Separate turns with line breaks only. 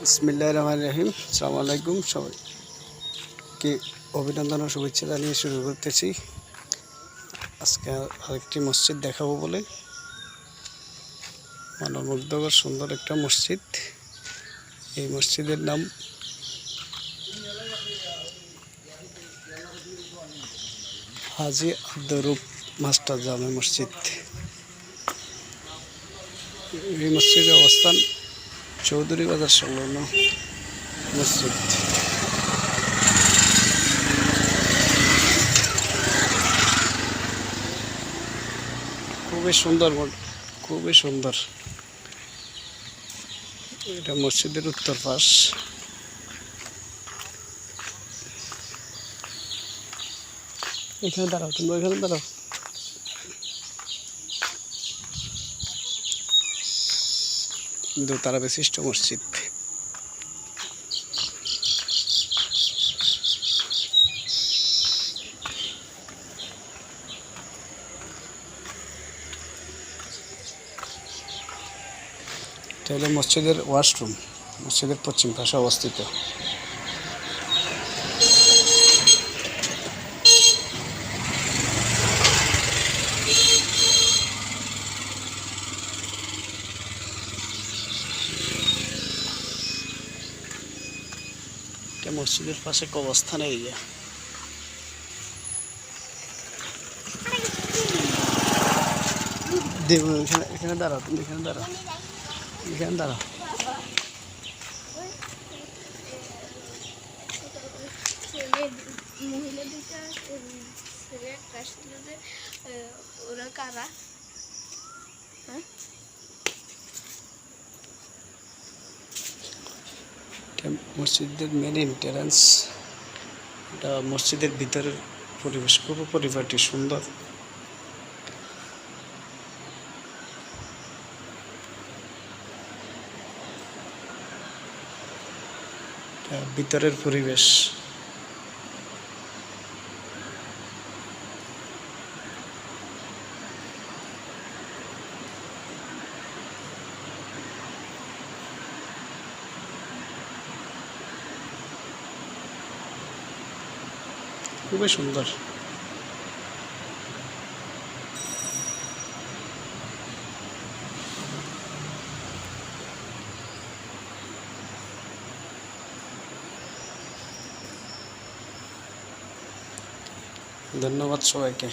বিসমিল্লাহ রহমান রহিম। সালাম আলাইকুম সবাইকে অভিনন্দন ও শুভেচ্ছা জানিয়ে শুরু করতেছি। আজকে আরেকটি মসজিদ দেখাবো বলে। মনোমুগ্ধকর সুন্দর একটা মসজিদ। এই মসজিদের নাম হাজি আব্দুরুপ মাস্টার জামে মসজিদ। এই মসজিদের অবস্থান চৌধুরী বাজার সংলগ্ন মসজিদ। খুবই সুন্দর খুবই সুন্দর। এটা মসজিদের উত্তর পাশ। এখানে দাঁড়াও, তোমরা এখানে দাঁড়াও। দোতারা বিশিষ্ট মসজিদ। এটা হলো মসজিদের ওয়াশরুম মসজিদের পশ্চিম পাশে অবস্থিত। এটা মসজিদের পাশে কবস্থান এরিয়া দেব, এখানে দাঁড়াও তুমি, এখানে দাঁড়াও। এখানে দাঁড়াও।
মহিলা ওরা কারা? হ্যাঁ?
এটা মসজিদের মেন এন্ট্রান্স এটা মসজিদের ভিতরের পরিবেশ খুব পরিবারটি সুন্দর। ভিতরের পরিবেশ। খুবই সুন্দর। ধন্যবাদ সবাইকে।